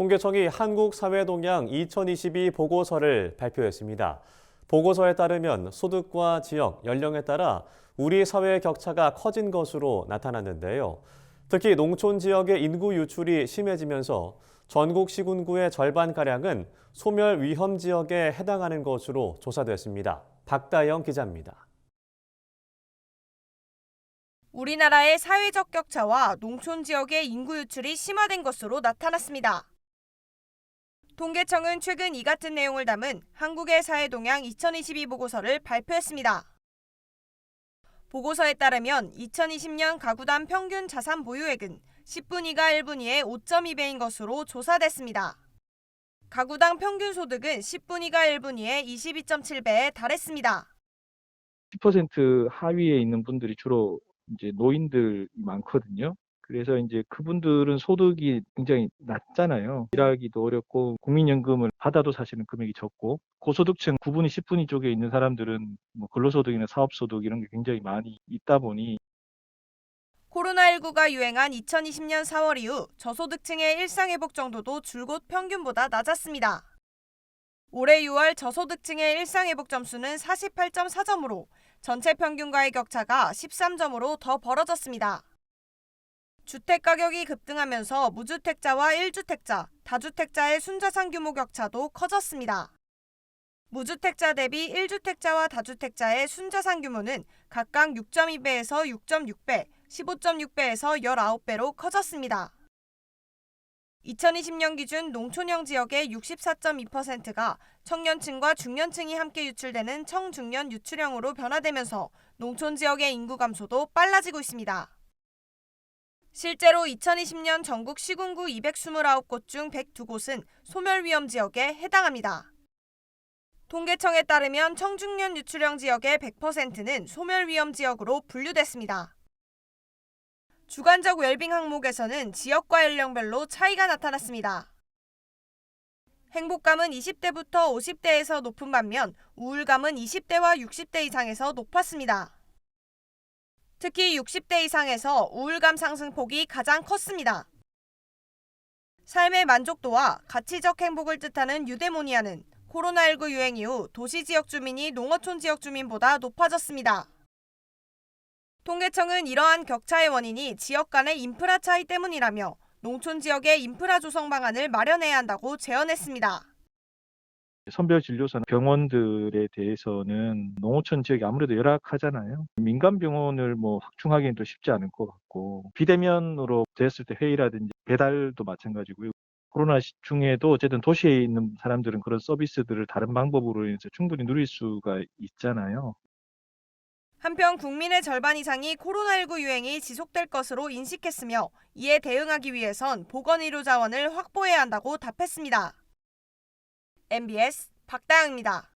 통계청이 한국사회동향 2022 보고서를 발표했습니다. 보고서에 따르면 소득과 지역, 연령에 따라 우리 사회의 격차가 커진 것으로 나타났는데요. 특히 농촌 지역의 인구 유출이 심해지면서 전국 시군구의 절반가량은 소멸 위험 지역에 해당하는 것으로 조사됐습니다. 박다영 기자입니다. 우리나라의 사회적 격차와 농촌 지역의 인구 유출이 심화된 것으로 나타났습니다. 통계청은 최근 이 같은 내용을 담은 한국의 사회 동향 2022 보고서를 발표했습니다. 보고서에 따르면 2020년 가구당 평균 자산 보유액은 10분위가 1분위의 5.2배인 것으로 조사됐습니다. 가구당 평균 소득은 10분위가 1분위의 22.7배에 달했습니다. 10% 하위에 있는 분들이 주로 이제 노인들이 많거든요. 그래서 이제 그분들은 소득이 굉장히 낮잖아요. 일하기도 어렵고 국민연금을 받아도 사실은 금액이 적고 고소득층 9분위, 10분위 쪽에 있는 사람들은 뭐 근로소득이나 사업소득 이런 게 굉장히 많이 있다 보니 코로나19가 유행한 2020년 4월 이후 저소득층의 일상회복 정도도 줄곧 평균보다 낮았습니다. 올해 6월 저소득층의 일상회복 점수는 48.4점으로 전체 평균과의 격차가 13점으로 더 벌어졌습니다. 주택 가격이 급등하면서 무주택자와 1주택자, 다주택자의 순자산 규모 격차도 커졌습니다. 무주택자 대비 1주택자와 다주택자의 순자산 규모는 각각 6.2배에서 6.6배, 15.6배에서 19배로 커졌습니다. 2020년 기준 농촌형 지역의 64.2%가 청년층과 중년층이 함께 유출되는 청중년 유출형으로 변화되면서 농촌 지역의 인구 감소도 빨라지고 있습니다. 실제로 2020년 전국 시군구 229곳 중 102곳은 소멸 위험 지역에 해당합니다. 통계청에 따르면 청중년 유출형 지역의 100%는 소멸 위험 지역으로 분류됐습니다. 주관적 웰빙 항목에서는 지역과 연령별로 차이가 나타났습니다. 행복감은 20대부터 50대에서 높은 반면 우울감은 20대와 60대 이상에서 높았습니다. 특히 60대 이상에서 우울감 상승폭이 가장 컸습니다. 삶의 만족도와 가치적 행복을 뜻하는 유데모니아는 코로나19 유행 이후 도시 지역 주민이 농어촌 지역 주민보다 높아졌습니다. 통계청은 이러한 격차의 원인이 지역 간의 인프라 차이 때문이라며 농촌 지역의 인프라 조성 방안을 마련해야 한다고 제언했습니다. 선별 진료소나 병원들에 대해서는 농어촌 지역이 아무래도 열악하잖아요. 민간 병원을 뭐 확충하기는 또 쉽지 않을 것 같고 비대면으로 됐을 때 회의라든지 배달도 마찬가지고요. 코로나 시- 중에도 어쨌든 도시에 있는 사람들은 그런 서비스들을 다른 방법으로 인해서 충분히 누릴 수가 있잖아요. 한편 국민의 절반 이상이 코로나19 유행이 지속될 것으로 인식했으며 이에 대응하기 위해선 보건의료 자원을 확보해야 한다고 답했습니다. MBS 박다영입니다.